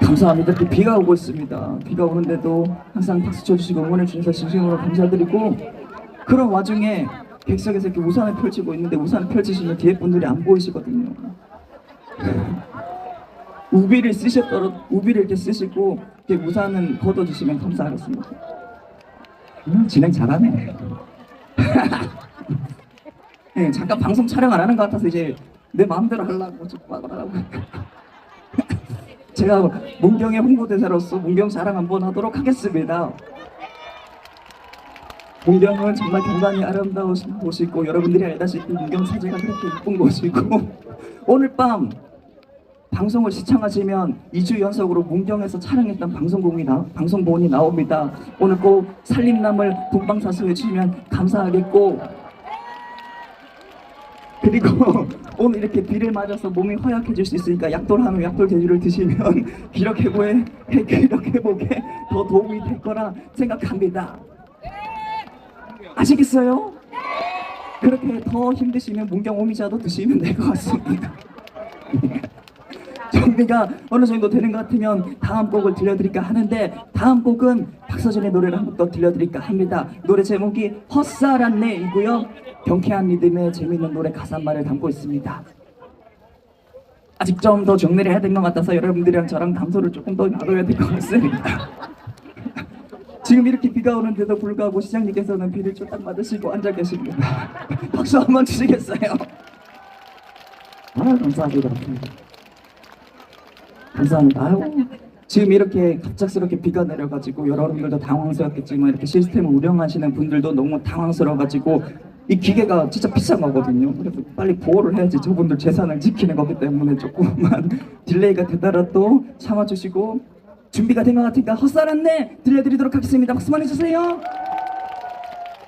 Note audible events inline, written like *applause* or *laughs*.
감사합니다. 이렇게 비가 오고 있습니다. 비가 오는데도 항상 박수 쳐주시고 응원해 주셔서 진심으로 감사드리고 그런 와중에 객석에서 이렇게 우산을 펼치고 있는데 우산을 펼치시면 뒤에 분들이 안 보이시거든요. *laughs* 우비를 쓰셨더라도 우비를 이렇게 쓰시고 이렇게 우산은 걷어주시면 감사하겠습니다. 음, 진행 잘하네. *laughs* 네, 잠깐 방송 촬영 안 하는 것 같아서 이제 내 마음대로 하려고 좀 막으라고. 제가 문경의 홍보대사로서 문경 자랑 한번 하도록 하겠습니다. 문경은 정말 경관이 아름다우신 곳이고 여러분들이 알다시피 문경 사제가 그렇게 예쁜 곳이고 *laughs* 오늘 밤 방송을 시청하시면 2주 연속으로 문경에서 촬영했던 방송국이 나, 방송본이 나옵니다. 오늘 꼭 살림남을 본방사수 해주시면 감사하겠고 그리고 오늘 이렇게 비를 맞아서 몸이 허약해질 수 있으니까 약돌 하면 약돌 제주를 드시면 *laughs* 기력 회복에 기력 회복에 더 도움이 될 거라 생각합니다. 아시겠어요? 그렇게 더 힘드시면 문경 오미자도 드시면 될 것 같습니다. 정리가 어느 정도 되는 것 같으면 다음 곡을 들려드릴까 하는데 다음 곡은 박서준의 노래를 한 곡 더 들려드릴까 합니다. 노래 제목이 헛살았네이고요. 경쾌한 리듬의 재미있는 노래 가사말을 담고 있습니다. 아직 좀 더 정리를 해야 될 것 같아서 여러분들이랑 저랑 감소를 조금 더 나눠야 될 것 같습니다. *laughs* 지금 이렇게 비가 오는데도 불구하고 시장님께서는 비를 쫄딱 맞으시고 앉아 계십니다. *laughs* 박수 한번 주시겠어요? 아 감사합니다. 감사합니다. 아유, 지금 이렇게 갑작스럽게 비가 내려가지고 여러분들도 당황스럽겠지만 이렇게 시스템을 운영하시는 분들도 너무 당황스러워가지고 이 기계가 진짜 비싼 거거든요. 그래서 빨리 보호를 해야지 저분들 재산을 지키는 거기 때문에 조금만 *laughs* 딜레이가 되더라도 참아주시고 준비가 된 것 같으니까 헛살았네 들려드리도록 하겠습니다. 박수 많이 주세요.